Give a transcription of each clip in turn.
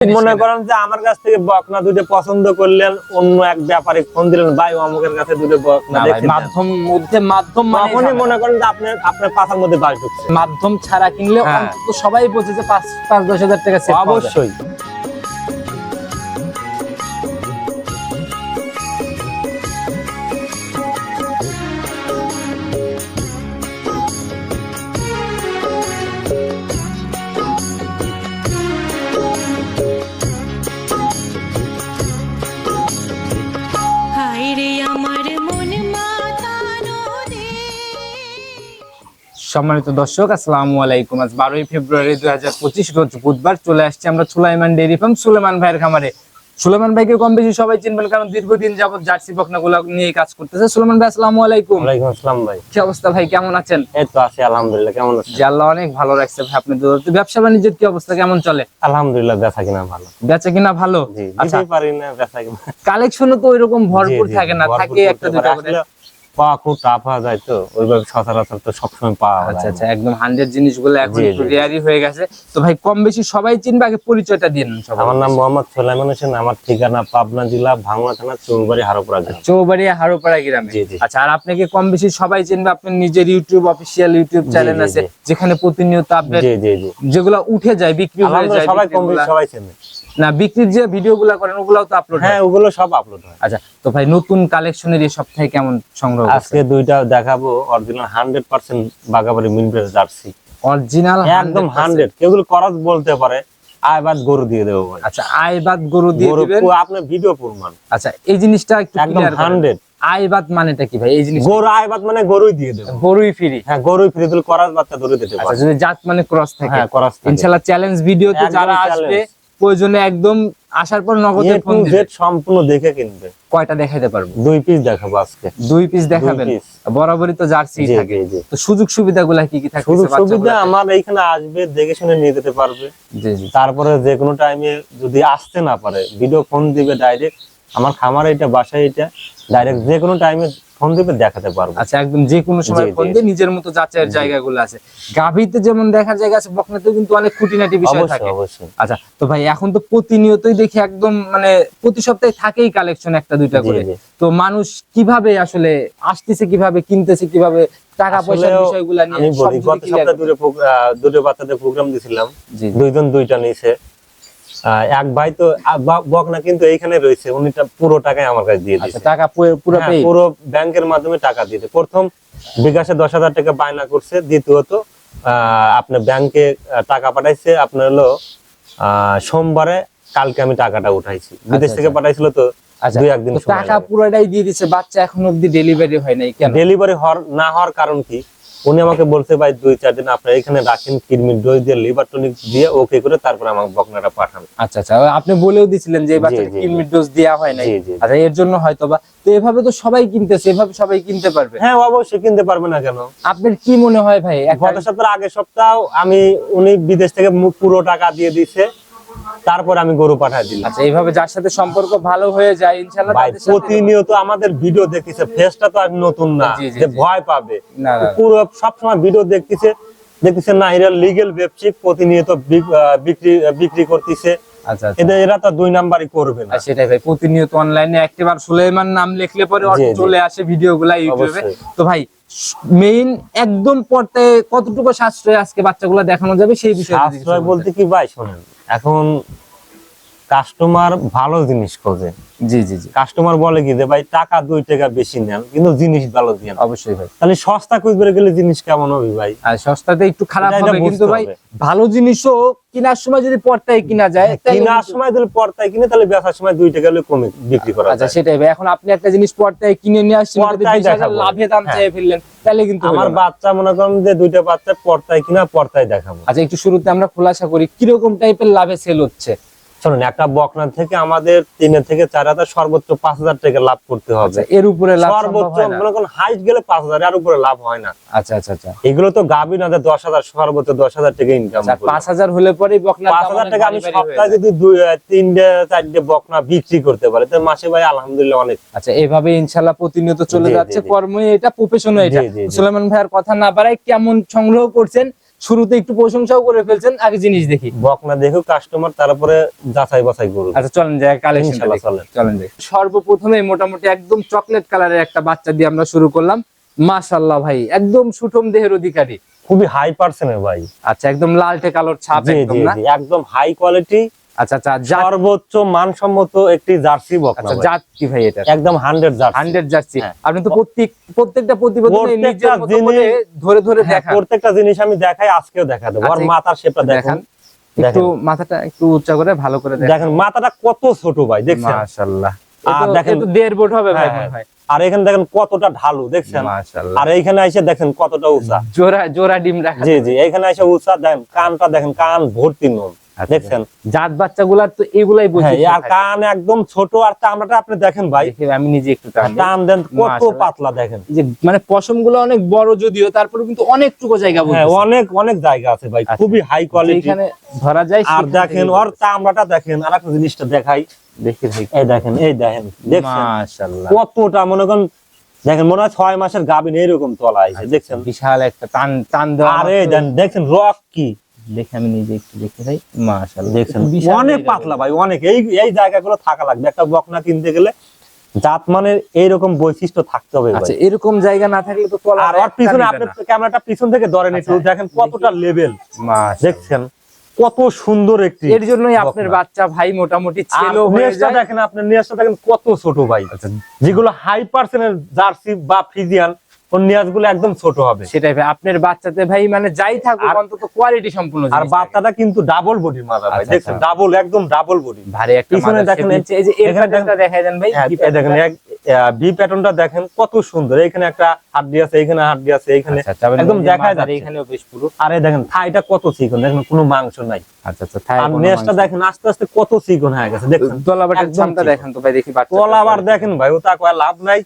মনে করেন যে আমার কাছ থেকে বকনা দুটো পছন্দ করলেন অন্য এক ব্যাপারে ফোন দিলেন ভাই অমুকের কাছে দুটো বকনা। মাধ্যম মধ্যে মাধ্যম মানে তখনই মনে করেন যে আপনার আপনার পাতার মধ্যে বাস ঢুকছে। মাধ্যম ছাড়া কিনলে হ্যাঁ। অন্তত সবাই বোঝে যে পাঁচ পাঁচ দশ হাজার টাকা অবশ্যই। সম্মানিত দর্শক আসসালামু আলাইকুম। আজ বারোই ফেব্রুয়ারি দুই হাজার পঁচিশ রোজ বুধবার চলে আসছে আমরা সুলাইমান ডেইরি ফার্ম সুলেমান ভাইয়ের খামারে। সুলেমান ভাইকে কম বেশি সবাই চিনবেন কারণ দীর্ঘদিন যাবত জার্সি বকনাগুলো নিয়ে কাজ করতেছে। সুলেমান ভাই আসসালামু আলাইকুম। ওয়ালাইকুম আসসালাম ভাই। কি অবস্থা ভাই কেমন আছেন? এই তো আছি আলহামদুলিল্লাহ কেমন আছেন? জি আল্লাহ অনেক ভালো রাখছে ভাই আপনি তো ব্যবসা বাণিজ্যের কি অবস্থা কেমন চলে? আলহামদুলিল্লাহ বেচা কিনা ভালো। বেচা কিনা ভালো? জি আচ্ছা। পারি না বেচা কিনা। কালেকশনও তো ওইরকম ভরপুর থাকে না থাকে একটা দুটো করে। পাওয়া খুব টাফ যায় তো ওইভাবে সচরাচর তো সবসময় পাওয়া আচ্ছা আচ্ছা একদম হান্ড্রেড জিনিসগুলো এখন একটু রেয়ারই হয়ে গেছে। তো ভাই কম বেশি সবাই চিনবে আগে পরিচয়টা দিন আমার নাম মোহাম্মদ সোলাইমান হোসেন আমার ঠিকানা পাবনা জেলা ভাঙড়া থানা চৌবাড়ি হারোপাড়া গ্রাম। চৌবাড়িয়া হারোপাড়া গ্রামে। আচ্ছা আর আপনাকে কম বেশি সবাই চিনবে আপনার নিজের ইউটিউব অফিসিয়াল ইউটিউব চ্যানেল আছে যেখানে প্রতিনিয়ত আপডেট যেগুলো উঠে যায় বিক্রি হয়ে যায় সবাই কম বেশি সবাই চেনে না বিক্রির যে ভিডিও গুলা করেন ওগুলাও তো আপলোড হ্যাঁ? ওগুলো সব আপলোড হয়। আচ্ছা তো ভাই নতুন কালেকশনের এই সপ্তাহে কেমন সংগ্রহ আজকে দুইটা দেখাবো অরিজিনাল হান্ড্রেড পার্সেন্ট বাগাবাড়ি মিনপ্রেস জার্সি। অরিজিনাল একদম হান্ড্রেড কেউগুলো করাজ বলতে পারে আয় বাদ গরু দিয়ে দেবো ভাই। আচ্ছা আইবাদ গরু দিয়ে দিবেন? পু- আপনার ভিডিও প্রমাণ। আচ্ছা এই জিনিসটা একটু একদম ক্লিয়ার হান্ড্রেড আইবাদ মানেটা কি ভাই? এই জিনিস গরু আয় বাদ মানে গরুই দিয়ে দেবো। গরুই ফ্রি হ্যাঁ গরুই ফ্রি দিলে করাজ বাচ্চা ধরে দিতে আচ্ছা যদি জাত মানে ক্রস থাকে। হ্যাঁ থাকে। ইনশাআল্লাহ চ্যালেঞ্জ ভিডিওতে যারা আসবে। প্রয়োজনে একদম আসার পর নগদে ফোন সম্পূর্ণ দেখে কিনবে। কয়টা দেখাইতে পারব? দুই পিস দেখাবো আজকে। দুই পিস দেখাবেন। বরাবরই তো জার্সি থাকে। তো সুযোগ সুবিধাগুলা কি কি থাকে সুযোগ সুবিধা আমার এইখানে আসবে দেখে শুনে নিয়ে যেতে পারবে। জি জি। তারপরে যে কোনো টাইমে যদি আসতে না পারে ভিডিও ফোন দিবে ডাইরেক্ট আমার খামার এটা বাসায় এটা ডাইরেক্ট যে কোনো টাইমে ফোন দিবে দেখাতে পারব। আচ্ছা একদম যে কোনো সময় ফোন দিয়ে নিজের মতো যাচাইয়ের জায়গাগুলো আছে। গাভীতে যেমন দেখার জায়গা আছে বকনাতেও কিন্তু অনেক খুঁটিনাটি বিষয় থাকে। অবশ্যই। আচ্ছা তো ভাই এখন তো প্রতিনিয়তই দেখি একদম মানে প্রতি সপ্তাহে থাকেই কালেকশন একটা দুইটা করে। তো মানুষ কীভাবে আসলে আসতেছে কীভাবে কিনতেছে কীভাবে টাকা পয়সার বিষয়গুলো নিয়ে আমি বলি গত সপ্তাহে দুটো দুটো বাচ্চাদের প্রোগ্রাম দিছিলাম। দুইজন দুইটা নিছে। এক ভাই তো বকনা কিন্তু এইখানে রয়েছে উনি পুরো টাকাই আমার কাছে দিয়ে আচ্ছা দিয়েছে। টাকা পুরো- পুরো হ্যাঁ, পুরো ব্যাংকের মাধ্যমে টাকা প্রথম বিকাশে দশ হাজার টাকা বায়না করছে দ্বিতীয়ত আপনার ব্যাংকে টাকা পাঠাইছে আপনার হলো সোমবারে কালকে আমি টাকাটা উঠাইছি। বিদেশ থেকে আচ্ছা। পাঠাইছিল তো আচ্ছা দুই একদিন টাকা পুরোটাই দিয়ে দিচ্ছে বাচ্চা এখন অব্দি ডেলিভারি হয় নাই কেন? ডেলিভারি হওয়ার না হওয়ার কারণ কি? উনি আমাকে বলছে ভাই দুই চার দিন আপনার এখানে রাখেন কিডনির ডোজ দিয়ে লিভার টনিক দিয়ে ওকে করে তারপরে আমাকে বকনাটা পাঠান। আচ্ছা আচ্ছা আপনি বলেও দিছিলেন যে জি। কিডনির ডোজ দেওয়া হয় নাই। জি। আচ্ছা এর জন্য হয়তো বা তো এভাবে তো সবাই কিনতেছে এভাবে সবাই কিনতে পারবে। হ্যাঁ অবশ্যই কিনতে পারবে না কেন? আপনার কি মনে হয় ভাই গত সপ্তাহের আগের সপ্তাহ আমি উনি বিদেশ থেকে পুরো টাকা দিয়ে দিছে তারপর আমি গরু পাঠাই দিলাম। আচ্ছা এইভাবে যার সাথে সম্পর্ক ভালো হয়ে যায় ইনশাআল্লাহ ভাই প্রতিনিয়ত আমাদের ভিডিও দেখতেছে ফেসটা তো আর নতুন না যে ভয় পাবে। পুরো সবসময় ভিডিও দেখতেছে দেখতেছে না এরা লিগেল ওয়েবসাইট প্রতিনিয়ত বিক্রি বিক্রি করতেছে। আচ্ছা এটা এরা তো দুই নাম্বারই করবে না সেটাই ভাই প্রতিনিয়ত অনলাইনে একটিবার সুলেমান নাম লিখলে পরে। চলে আসে ভিডিওগুলা ইউটিউবে অবশ্যই। তো ভাই মেইন একদম কতটুকু সাশ্রয় আজকে বাচ্চাগুলো দেখানো যাবে সেই বিষয়ে সাশ্রয় বলতে কি ভাই শোনেন এখন কাস্টমার ভালো জিনিস খোঁজে। জি জি জি। কাস্টমার বলে কি যে ভাই টাকা দুই টাকা বেশি নেন কিন্তু জিনিস ভালো দিয়ে অবশ্যই ভাই। তাহলে সস্তা খুঁজবে গেলে জিনিস কেমন হবে ভাই? আর সস্তাতে একটু খারাপ হবে কিন্তু ভাই। ভালো জিনিসও কেনার সময় যদি পর্দায় কিনা যায় তাহলে কেনার সময় দিলে পর্তায় কিনে তাহলে বেচার সময় দুই টাকা হলে কমে বিক্রি করা আচ্ছা সেটাই ভাই। এখন আপনি একটা জিনিস পর্দায় কিনে নিয়ে আসছেন যদি পর্দায় 20,000 দেখাবো। লাভে দাম হ্যাঁ। চেয়ে ফেললেন তাহলে কিন্তু আমার বাচ্চা মনে করেন যে দুইটা বাচ্চা পর্তায় কিনা পর্তায় দেখাবো। আচ্ছা একটু শুরুতে আমরা খোলাসা করি কীরকম টাইপের লাভে সেল হচ্ছে? শোনেন একটা বকনা থেকে আমাদের তিনের থেকে চার হাজার সর্বোচ্চ পাঁচ হাজার টাকা লাভ করতে হবে। আচ্ছা এর উপরে সর্বোচ্চ মনে করেন হাইট গেলে পাঁচ হাজার আর উপরে লাভ হয় না। আচ্ছা আচ্ছা আচ্ছা। এগুলো তো গাবি না দশ হাজার সর্বোচ্চ দশ হাজার টাকা ইনকাম আচ্ছা, পাঁচ হাজার হলে পরে পাঁচ হাজার টাকা আমি সপ্তাহে যদি তিনটে চারটে বকনা বিক্রি করতে পারি তো মাসে ভাই আলহামদুলিল্লাহ অনেক। আচ্ছা এইভাবে ইনশাল্লাহ প্রতিনিয়ত চলে যাচ্ছে জি। কর্ম এটা প্রফেশনাল এটা। সুলেমান ভাইয়ের কথা না বাড়াই কেমন সংগ্রহ করছেন শুরুতে একটু প্রশংসাও করে ফেলছেন আগে জিনিস দেখি। বকনা দেখো কাস্টমার তারপরে যাচাই বাছাই করুন আচ্ছা চলেন যাই কালেকশন ইনশাআল্লাহ চলেন। চলেন যাই। সর্বপ্রথমে মোটামুটি একদম চকলেট কালারের একটা বাচ্চা দিয়ে আমরা শুরু করলাম। মাশাআল্লাহ ভাই একদম সুঠম দেহের অধিকারী। খুবই হাই পার্সেন্টের ভাই। আচ্ছা একদম লালটে কালোর ছাপ একদম না? একদম হাই কোয়ালিটি আচ্ছা আচ্ছা সর্বোচ্চ মানসম্মত একটি জার্সি বকনা আচ্ছা জাত কি ভাই এটা? একদম হান্ড্রেড জার্সি। Hundred jersey. হ্যাঁ। আপনি তো প্রত্যেক প্রত্যেকটা প্রতিবেদনে নিজের মতো জিনিস- করে ধরে ধরে হ্যাঁ, দেখান। প্রত্যেকটা জিনিস আমি দেখাই আজকেও দেখা দেবো। আর মাথার শেপটা দেখেন। একটু মাথাটা একটু উচ্চা করে ভালো করে দেখেন। মাথাটা কত ছোট ভাই দেখছেন? মাশাআল্লাহ। আর দেখেন- দেখেন দেড় বোট হবে ভাই হ্যাঁ, মনে হয়। আর এখানে দেখেন কতটা ঢালু দেখছেন? আর এইখানে এসে দেখেন কতটা উঁচা। জোড়া জোড়া ডিম রাখা জি জি এইখানে এসে উঁচা দেখেন কানটা দেখেন কান ভর্তি নুন। দেখছেন? জাত তো এগুলাই হ্যাঁ আর কান একদম ছোট আর চামড়াটা আপনি দেখেন ভাই। আমি নিজে একটু টান দেন কত পাতলা দেখেন। যে মানে অনেক বড় যদিও তারপরে কিন্তু অনেকটুকু জায়গা হ্যাঁ অনেক অনেক জায়গা আছে ভাই আচ্ছা। খুবই হাই কোয়ালিটি এখানে ধরা যায় আর দেখেন ওর চামড়াটা দেখেন আর একটা জিনিসটা দেখাই। দেখে দেখে এই দেখেন এই দেখেন দেখছেন? মাশাআল্লাহ। কতটা মনে করেন দেখেন মনে হয় ছয় মাসের গাবিন এইরকম তলা আছে দেখছেন? বিশাল একটা টান টান দেওয়া আরে দেখছেন রক কি? দেখে আমি নিজে একটু দেখে যাই। মাশাআল্লাহ। দেখছেন। অনেক পাতলা ভাই অনেক। এই এই জায়গাগুলো থাকা লাগবে। একটা বকনা কিনতে গেলে জাত মানের এইরকম বৈশিষ্ট্য থাকতে হবে আচ্ছা এরকম জায়গা না থাকলে তো তলা আর পিছনে আপনি ক্যামেরাটা পিছন থেকে ধরেন একটু আচ্ছা, দেখেন কতটা লেভেল দেখছেন? কত সুন্দর একটি এর জন্যই আপনার বাচ্চা ভাই মোটামুটি নেসটা দেখেন আপনার নেসটা দেখেন কত ছোট ভাই। আচ্ছা। যেগুলো হাই পার্সেন্টের জার্সি বা ফিজিয়ান ওর একদম ছোট হবে। সেটাই ভাই আপনার বাচ্চাতে ভাই মানে যাই থাকুক অন্তত কোয়ালিটি সম্পূর্ণ আর বাচ্চাটা কিন্তু ডাবল বডির মাজা ভাই। আচ্ছা, আচ্ছা। ডাবল একদম ডাবল বডি ভারী একটা পিছনে দেখেন এই যে এর প্যাটার্নটা দেখাই দেন ভাই কি এই দেখেন প্যাটার্নটা? প্যাটার্নটা দেখেন কত সুন্দর। এখানে একটা হাড্ডি আছে এখানে হাড্ডি আছে এখানে আচ্ছা, তারপরে একদম দেখাই যাচ্ছে। এখানেও বেশ পুরো। আরে দেখেন থাইটা কত চিকন দেখেন কোনো মাংস নাই। আচ্ছা আচ্ছা থাই আর নেসটা দেখেন আস্তে আস্তে কত চিকন হয়ে গেছে তলাবাটের চামটা দেখেন তো ভাই দেখি আবার দেখেন ভাই ও তা কয় লাভ নাই।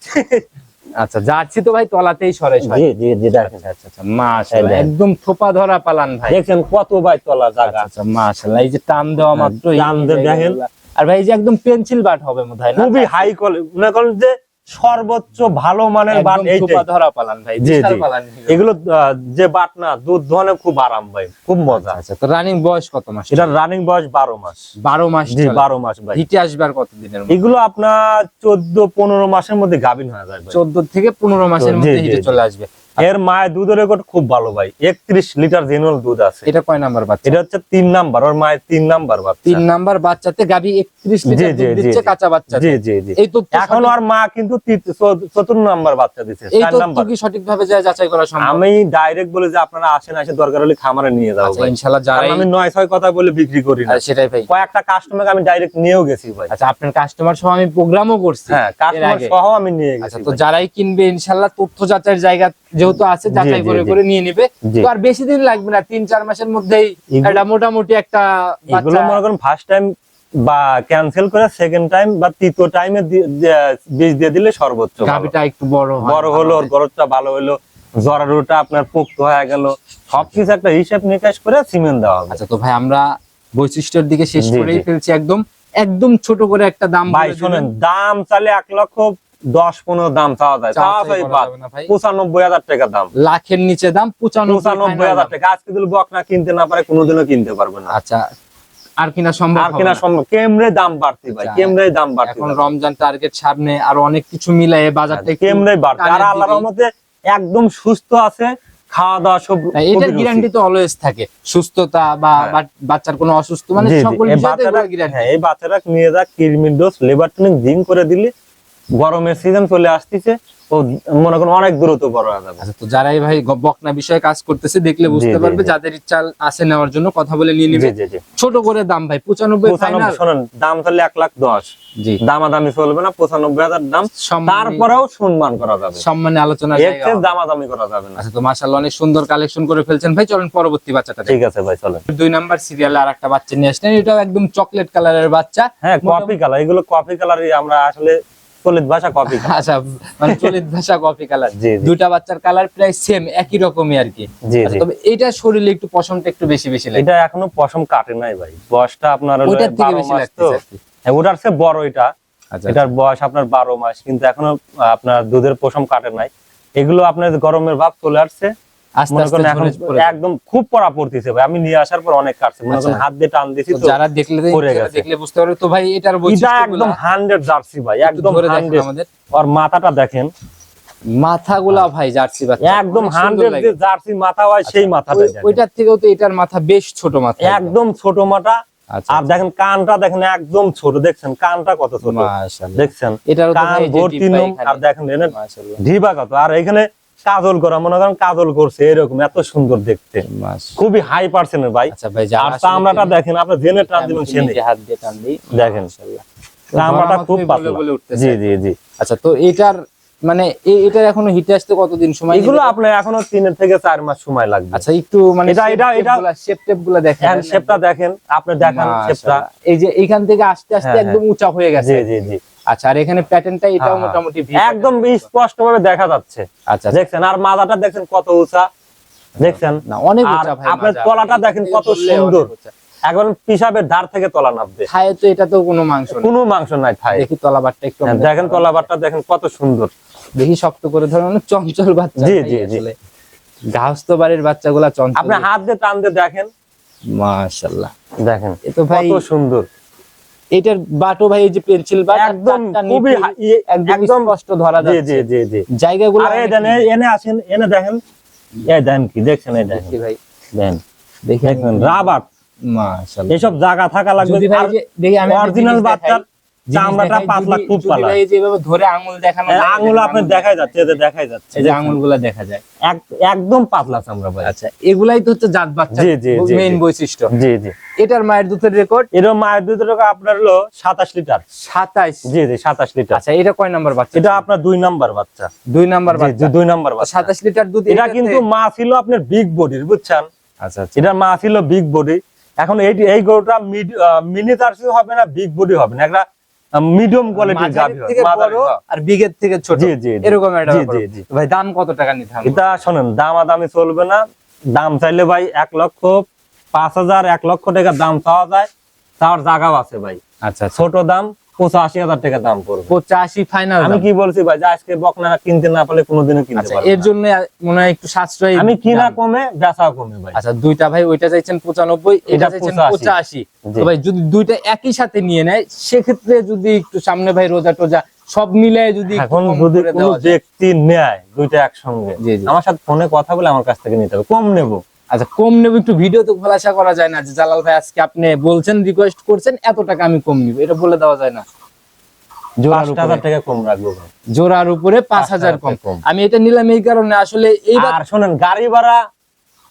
আচ্ছা যাচ্ছি তো ভাই তলাতেই সরে সরে। জি জি জি দেখেন। আচ্ছা আচ্ছা মাশাআল্লাহ একদম থোপা ধরা পালান ভাই। দেখেন কত ভাই তলা জায়গা। আচ্ছা আচ্ছা মাশাআল্লাহ এই যে টান দেওয়া মাত্র টান দেখেন। আর ভাই এই যে একদম পেন্সিল বাট হবে মনে হয় না? খুবই হাই কোয়ালিটি মনে করেন যে সর্বোচ্চ ভালো মানের বাট ধরা পালান ভাই এগুলো যে বাট না দুধ দোহানে খুব আরাম ভাই খুব মজা। আছে তো রানিং বয়স কত মাস? এটা রানিং বয়স বারো মাস। বারো মাস জি বারো মাস ভাই। হিটে আসবে আর কত এগুলো আপনার চোদ্দ পনেরো মাসের মধ্যে গাভিন হয়ে যাবে চোদ্দ থেকে পনেরো মাসের মধ্যে হিটে চলে আসবে। এর মায়ের দুধের রেকর্ড খুব ভালো ভাই। একত্রিশ লিটার জেনুয়াল দুধ আছে। এটা কয় নাম্বার বাচ্চা? এটা হচ্ছে তিন নাম্বার ওর মায়ের তিন নাম্বার বাচ্চা। তিন নাম্বার বাচ্চাতে গাবি একত্রিশ লিটার দুধ দিচ্ছে কাঁচা বাচ্চা জি জি জি। এই তথ্য এখন আর মা কিন্তু চতুর্থ নাম্বার বাচ্চা দিচ্ছে এই তথ্য নাম্বার। কি সঠিকভাবে যা যাচাই করা সম্ভব? আমি ডাইরেক্ট বলে যে আপনারা আসেন আসে দরকার হলে খামারে নিয়ে যাব আচ্ছা ভাই। ইনশাআল্লাহ যারাই আমি নয় ছয় কথা বলে বিক্রি করি না। সেটাই ভাই। কয়েকটা কাস্টমারকে আমি ডাইরেক্ট নিয়েও গেছি ভাই। আচ্ছা আপনার কাস্টমার সহ আমি প্রোগ্রামও করছি। হ্যাঁ কাস্টমার সহ আমি নিয়ে আচ্ছা গেছি তো যারাই কিনবে ইনশাল্লাহ তথ্য যাচাইয়ের জায়গা যেহেতু আছে যাচাই করে করে নিয়ে নেবে। তো আর বেশি দিন লাগবে না তিন চার মাসের মধ্যেই একটা মোটামুটি একটা এগুলো মনে করেন ফার্স্ট টাইম বা ক্যান্সেল করে সেকেন্ড টাইম বা তৃতীয় টাইমে বীজ দিয়ে দিলে সর্বোচ্চ। গাভিটা একটু বড় বড় হলো ওর। গরজটা ভালো হলো জরারুটা আপনার পোক্ত হয়ে গেল। সবকিছু একটা হিসাব নিকাশ করে সিমেন্ট দেওয়া হবে। আচ্ছা তো ভাই আমরা বৈশিষ্ট্যের দিকে শেষ করেই ফেলছি একদম একদম ছোট করে একটা দাম ভাই শোনেন দাম চালে এক লক্ষ দশ পনেরো দাম চাওয়া যায়। পঁচানব্বই হাজার টাকা দাম। লাখের নিচে দাম পঁচানব্বই হাজার টাকা। আজকে যদি বকনা কিনতে না পারে কোনোদিনও কিনতে পারবে না। আচ্ছা আর কিনা সম্ভব আর কিনা সম্ভব কেমরে দাম বাড়তি ভাই আচ্ছা, কেমরে দাম বাড়তি এখন রমজান টার্গেট সামনে আর অনেক কিছু মিলাই বাজারটা কেমরে বাড়তি। আর আল্লাহর রহমতে একদম সুস্থ আছে খাওয়া দাওয়া সব না, এটার খুবই রুচি। গ্যারান্টি তো অলওয়েজ থাকে। সুস্থতা বা হ্যাঁ। বাচ্চার কোনো অসুস্থ মানে সকল গ্যারান্টি হ্যাঁ এই বাচ্চারা নিয়ে যাক কিরমির ডোজ লেবার টনিক জিম করে দিলে গরমের সিজন চলে আসতেছে ও মনে করেন অনেক দ্রুত বড় হয়ে যাবে। আচ্ছা তো যারাই ভাই বকনা বিষয়ে কাজ করতেছে দেখলে বুঝতে পারবে যাদের ইচ্ছা আছে নেওয়ার জন্য কথা বলে নিয়ে নিবে। ছোট করে দাম ভাই পঁচানব্বই পঁচানব্বই ফাইনাল শোনেন দাম তাহলে এক লাখ দশ। জি। দামাদামি চলবে না পঁচানব্বই হাজার দাম। তারপরেও সম্মান করা যাবে। সম্মানে আলোচনা চেয়ে দামাদামি করা যাবে না। আচ্ছা তো মাশাআল্লাহ অনেক সুন্দর কালেকশন করে ফেলছেন। ভাই চলেন পরবর্তী বাচ্চাটা ঠিক আছে ভাই চলেন। দুই নাম্বার সিরিয়ালে আর একটা বাচ্চা নিয়ে আসলেন এটাও একদম চকলেট কালারের বাচ্চা। হ্যাঁ কফি কালার এগুলো কফি কালারই আমরা আসলে চলিত ভাষা কফি আচ্ছা মানে চলিত ভাষা কফি কালার জি। বাচ্চার কালার প্রায় সেম একই রকমই আর কি। আচ্ছা, তবে এইটা শরীরে একটু পশমটা একটু বেশি বেশি লাগে। এটা এখনও পশম কাটে নাই ভাই। বয়সটা আপনার হলো ওইটার থেকে বেশি লাগতেছে হ্যাঁ, ওটার চেয়ে বড় এটা। আচ্ছা এটার বয়স আপনার বারো মাস কিন্তু এখনও আপনার দুধের পশম কাটে নাই। এগুলো আপনার গরমের ভাব চলে আসছে। একদম খুব পড়া পড়তেছে ভাই। আমি নিয়ে আসার পর অনেক কাটছে। মনে করেন আচ্ছা। হাত দিয়ে টান দিছি তো তো যারা দেখলে পড়ে যারা গেছে। দেখলে বুঝতে পারবে। তো ভাই এটার এটা একদম হান্ড্রেড জার্সি ভাই একদম ধরে দেখেন হান্ড্রেড আমাদের। আর মাথাটা দেখেন। মাথাগুলা ভাই জার্সি বাচ্চা। একদম অনেক সুন্দর হান্ড্রেড লাগে। যে জার্সি মাথা হয় সেই মাথাটা ওইটার থেকেও তো এটার মাথা বেশ ছোট মাথা একদম। ছোট মাথা। আচ্ছা। আর দেখেন কানটা দেখেন একদম ছোট। দেখছেন? কানটা কত ছোট? দেখছেন? কান ভর্তি আর দেখেন ঢিবা কত? আর এখানে কাজল করা মনে করেন কাজল করছে এরকম এত সুন্দর দেখতে। খুবই হাই পার্সেন্টের ভাই। আচ্ছা আর চামড়াটা দেখেন আপনি জেনে টান দিবেন সেনে। হাত দিয়ে টান দিই। দেখেন। চামড়াটা খুব পাতলা। জি জি জি। আচ্ছা তো এটার মানে এটার এখনও হিটে আসতে কতদিন সময় এগুলো আপনার এখনও তিন থেকে চার মাস সময় লাগবে। আচ্ছা একটু মানে এটা- এটা- এটা- শেপ টেপগুলা দেখেন। হ্যাঁ শেপটা দেখেন আপনি দেখান শেপটা। এই যে এইখান থেকে আস্তে আস্তে হ্যাঁ, একদম উঁচা হয়ে গেছে। জি জি জি। আচ্ছা আর এখানে প্যাটার্নটা এটাও হ্যাঁ, হ্যাঁ। মোটামুটি একদম স্পষ্ট ভাবে দেখা যাচ্ছে। আচ্ছা আচ্ছা। দেখছেন আর মাজাটা দেখছেন কত উঁচা? দেখছেন? না অনেক উঁচা ভাই আপনার তলাটা দেখেন কত সুন্দর। একবার পিসাবের ধার থেকে তলা নামবে। খায় তো এটা তো কোনো মাংস কোনো মাংস নাই থাই দেখি তলাবারটা একটু হ্যাঁ, দেখেন তলাবারটা। দেখেন কত সুন্দর। দেখি শক্ত করে ধরেন অনেক চঞ্চল বাচ্চা জি, জি, জি। গাহস্থ বাড়ির বাচ্চাগুলা চঞ্চল। আপনি হাত দিয়ে টান দিয়ে দেখেন। মাশাআল্লাহ। দেখেন এ তো ভাই কত সুন্দর। এটার বাটো ভাই যে পেন্সিল বাট একদম খুবই একদম ধরা যাচ্ছে। জি জি জি। জায়গাগুলো আরে এনে আসেন এনে দেখেন। এই দেন কি দেখছেন এই দেখেন। ভাই। দেন। দেখি দেখেন রাবার। মাশাআল্লাহ এসব জায়গা থাকা লাগবে। দেখি আমি অরিজিনাল। জিনিস চামড়াটা পাতলা খুব পাতলা। ভাই যেভাবে ধরে আঙুল দেখানো আঙুল দেখেন দেখাই যাচ্ছে এই দেখাই যাচ্ছে এই যে আঙুলগুলা দেখা যায়। একদম পাতলা চামড়া ভাই। আচ্ছা এগুলাই তো হচ্ছে জাত বাচ্চা জি, জি, জি, মেইন বৈশিষ্ট্য। জি জি। এটার মায়ের দুধের রেকর্ড এর মায়ের দুধ টাকা আপনার হলো সাতাশ লিটার। সাতাইশ জি জি সাতাশ লিটার। আচ্ছা এটা কয় নাম্বার বাচ্চা? এটা আপনার দুই নাম্বার বাচ্চা। দুই নাম্বার বাচ্চা। দুই নাম্বার বাচ্চা। সাতাশ লিটার দুধ এটা কিন্তু মা ছিল আপনার বিগ বডির বুঝছেন? আচ্ছা আচ্ছা। এটা মা ছিল বিগ বডি এখন এই এই গরুটা মিনি জার্সি হবে না বিগ বডি হবে না। একটা মিডিয়াম কোয়ালিটির গাভী হয়। বড় হ্যাঁ। আর বিগের থেকে ছোট। জি, জি। এরকম একটা জি, জি, জি। ভাই দাম কত টাকা নিতে হবে? এটা শুনেন দাম আদামি চলবে না। দাম চাইলে ভাই এক লক্ষ পাঁচ হাজার এক লক্ষ টাকা দাম পাওয়া যায়। তার জায়গাও আছে ভাই। আচ্ছা আচ্ছা। ছোট দাম পঁচাশি হাজার টাকা দাম পড়বে। পঁচাশি ফাইনাল আমি কি বলছি ভাই যে আজকে বকনা কিনতে না পারলে কোনোদিনও কিনতে আচ্ছা এর জন্য মনে হয় একটু সাশ্রয়ী আমি কিনা কমে বেচা কমে ভাই। আচ্ছা দুইটা ভাই ওইটা চাইছেন পঁচানব্বই এটা চাইছেন 85 পঁচাশি। ভাই যদি দুইটা একই সাথে নিয়ে নেয় সেক্ষেত্রে যদি একটু সামনে ভাই রোজা টোজা সব মিলায় যদি এখন যদি কোনো ব্যক্তি নেয় দুইটা একসঙ্গে। আমার সাথে ফোনে কথা বলে আমার কাছ থেকে নিতে হবে। কম নেব। আচ্ছা কম নেব একটু ভিডিও তো খোলাসা করা যায় না যে জালাল ভাই আজকে আপনি বলছেন রিকোয়েস্ট করছেন এত টাকা আমি কম নিব এটা বলে দেওয়া যায় না। জোড়ার উপরে। পাঁচ হাজার কম। কম। আমি এটা নিলাম এই কারণে আসলে এইবার শোনেন গাড়ি ভাড়া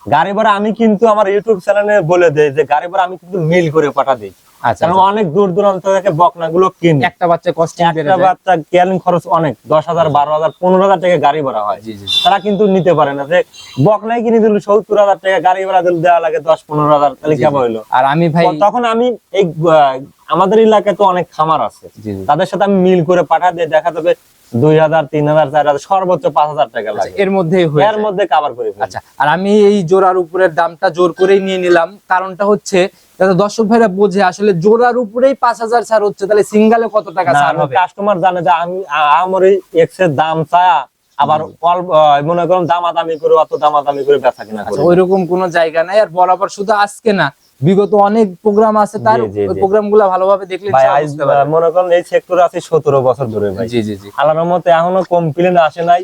গাড়ি ভাড়া আমি কিন্তু আমার ইউটিউব চ্যানেলে বলে দেয় যে গাড়ি ভাড়া আমি কিন্তু মিল করে পাঠা দিই। কারণ অনেক দূর দূরান্ত থেকে বকনা গুলো কিনে। একটা বাচ্চা কষ্ট একটা বাচ্চা ক্যারিং খরচ অনেক দশ হাজার বারো হাজার পনেরো হাজার টাকা গাড়ি ভাড়া হয়। তারা কিন্তু নিতে পারে না। যে বকনাই কিনে দিল সত্তর হাজার টাকা গাড়ি ভাড়া দিল দেওয়া লাগে দশ পনেরো হাজার তাহলে কেমন হইল? আর আমি ভাই তখন আমি এই আমাদের এলাকায় তো অনেক খামার আছে। তাদের সাথে আমি মিল করে পাঠা দিয়ে দেখা যাবে দুই হাজার তিন হাজার চার হাজার সর্বোচ্চ পাঁচ হাজার টাকা আচ্ছা, লাগে। এর মধ্যেই হয়ে এর মধ্যে কাভার করে। আচ্ছা আর আমি এই জোড়ার উপরের দামটা জোর করেই নিয়ে নিলাম। কারণটা হচ্ছে যাতে দর্শক ভাইরা বোঝে আসলে জোড়ার উপরেই পাঁচ হাজার ছাড় হচ্ছে তাহলে সিঙ্গালে কত টাকা ছাড় হবে? কাস্টমার জানে যে আমি আমার এই এক্সের দাম চায়া আবার মনে করুন দামাদামি করে অত দামাদামি করে বেচা কিনা আচ্ছা ওইরকম কোনো জায়গা নাই আর বরাবর শুধু আজকে না বিগত অনেক প্রোগ্রাম আছে তার। প্রোগ্রামগুলা ভালোভাবে দেখলে। মনে করেন এই সেক্টর আছে সতেরো বছর ধরে ভাই জি জি জি আল্লাহর মতে এখনও কমপ্লেন আসে নাই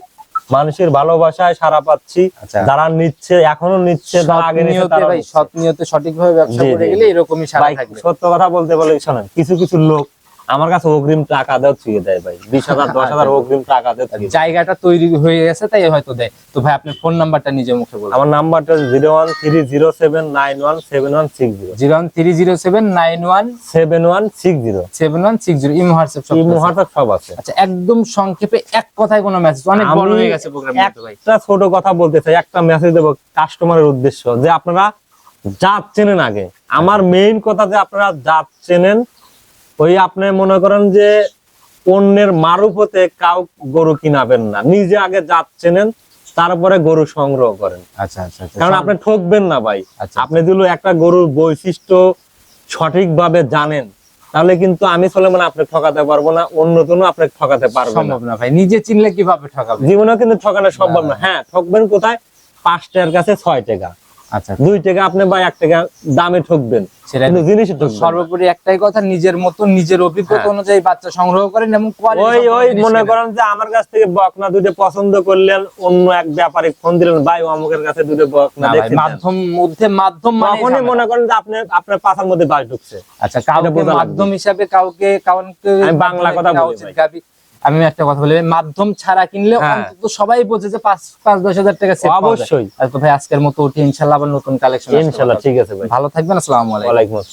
মানুষের ভালোবাসায় সারা পাচ্ছি আচ্ছা। যারা নিচ্ছে এখনও নিচ্ছে আগে সৎ নিয়তে তারা ভাই। সৎ নিয়তে সঠিকভাবে ব্যবসা করে গেলে এরকমই সারা থাকবে সত্য কথা বলতে বলে শোনেন কিছু কিছু লোক আমার কাছে অগ্রিম টাকা দেওয়া ছুঁয়ে দেয় ভাই। বিশ হাজার দশ হাজার অগ্রিম টাকা দেওয়া দেয়। জায়গাটা তৈরি হয়ে গেছে তাই হয়তো দেয়। তো ভাই আপনার ফোন নাম্বারটা নিজে মুখে বলুন। আমার নাম্বারটা zero one three zero seven nine one seven one six zero. Zero one three zero seven nine one seven one six zero. Seven one six zero. Imo WhatsApp সব আছে। মুহূর্তে সব আছে। আচ্ছা একদম সংক্ষেপে এক কথায় কোনো মেসেজ অনেক বড় হয়ে গেছে প্রোগ্রাম ভাই। একটা ছোট কথা বলতে চাই একটা মেসেজ দেবো কাস্টমারের উদ্দেশ্য। যে আপনারা জাত চেনেন আগে আমার মেইন কথা যে আপনারা জাত চেনেন ওই আপনি মনে করেন যে অন্যের মারুফতে কাউ গরু কিনাবেন না। নিজে আগে জাত চেনেন তারপরে গরু সংগ্রহ করেন। আচ্ছা আচ্ছা আচ্ছা। কারণ আপনি ঠকবেন না ভাই। আচ্ছা। আপনি দিল একটা গরুর বৈশিষ্ট্য সঠিকভাবে জানেন তাহলে কিন্তু আমি সলেমান আপনি ঠকাতে পারব না অন্য কোনো আপনি ঠকাতে পারবেন না। সম্ভব না ভাই নিজে চিনলে কীভাবে ঠকাবে জীবনে কিন্তু ঠকানো সম্ভব না। হ্যাঁ ঠকবেন কোথায়? পাঁচ টাকার কাছে ছয় টাকা। আচ্ছা দুই টাকা আপনি বা এক টাকা দামে ঠকবেন। সর্বোপরি একটাই কথা নিজের মতো নিজের অভিজ্ঞতা হ্যাঁ। অনুযায়ী বাচ্চা সংগ্রহ করেন এবং ওই ওই মনে করেন যে আমার কাছ থেকে বকনা দুটো পছন্দ করলেন অন্য এক ব্যাপারে ফোন দিলেন ভাই অমুকের কাছে দুটো বকনা। মাধ্যম মধ্যে মাধ্যম মানে মনে করেন যে আপনি আপনার পাশার মধ্যে বাস ঢুকছে আচ্ছা কাউকে মাধ্যম হিসাবে কাউকে কাউকে বাংলা কথা ভাই। গাবি। আমি একটা কথা বলি মাধ্যম ছাড়া কিনলে হ্যাঁ। অন্তত সবাই বলছে যে পাঁচ পাঁচ দশ হাজার টাকা অবশ্যই। আর তো ভাই আজকের মতো উঠি ইনশাল্লাহ আবার নতুন কালেকশন ইনশাল্লাহ ঠিক আছে ভাই। ভালো থাকবেন আসসালামু আলাইকুম।